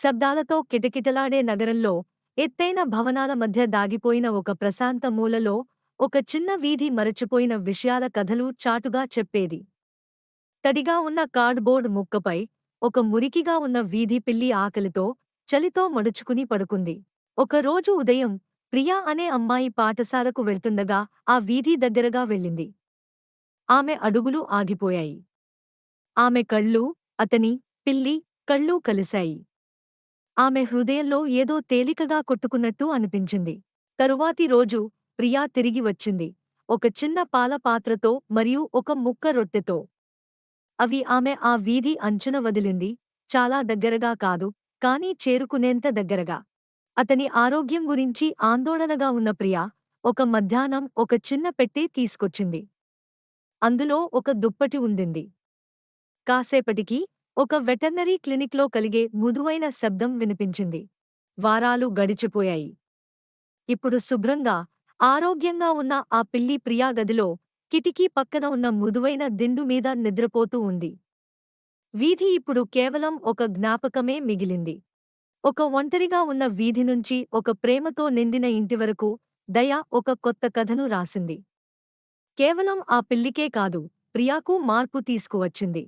శబ్దాలతో కిటకిటలాడే నగరంలో ఎత్తైన భవనాల మధ్య దాగిపోయిన ఒక ప్రశాంత మూలలో ఒక చిన్న వీధి మరచిపోయిన విషయాల కథలు చాటుగా చెప్పేది. తడిగా ఉన్న కార్డ్బోర్డ్ ముక్కపై ఒక మురికిగా ఉన్న వీధి పిల్లి ఆకలితో చలితో మడుచుకుని పడుకుంది. ఒకరోజు ఉదయం ప్రియా అనే అమ్మాయి పాఠశాలకు వెళ్తుండగా ఆ వీధి దగ్గరగా వెళ్ళింది. ఆమె అడుగులు ఆగిపోయాయి. ఆమె కళ్ళు అతని పిల్లి కళ్ళు కలిశాయి. ఆమె హృదయంలో ఏదో తేలికగా కొట్టుకున్నట్టు అనిపించింది. తరువాతి రోజు ప్రియా తిరిగి వచ్చింది. ఒక చిన్న పాల పాత్రతో మరియు ఒక ముక్క రొట్టెతో. అవి ఆమె ఆ వీధి అంచున వదిలింది. చాలా దగ్గరగా కాదు కానీ చేరుకునేంత దగ్గరగా. అతని ఆరోగ్యం గురించి ఆందోళనగా ఉన్న ప్రియా ఒక మధ్యాహ్నం ఒక చిన్న పెట్టె తీసుకొచ్చింది. అందులో ఒక దుప్పటి ఉండింది. కాసేపటికి ఒక వెటర్నరీ క్లినిక్లో కలిగే మృదువైన శబ్దం వినిపించింది. వారాలు గడిచిపోయాయి. ఇప్పుడు శుభ్రంగా ఆరోగ్యంగా ఉన్న ఆ పిల్లి ప్రియా గదిలో కిటికీ పక్కన ఉన్న మృదువైన దిండు మీద నిద్రపోతూ ఉంది. వీధి ఇప్పుడు కేవలం ఒక జ్ఞాపకమే మిగిలింది. ఒక ఒంటరిగా ఉన్న వీధి నుంచి ఒక ప్రేమతో నిండిన ఇంటి వరకు దయ ఒక కొత్త కథను రాసింది. కేవలం ఆ పిల్లికే కాదు ప్రియాకు మార్పు తీసుకువచ్చింది.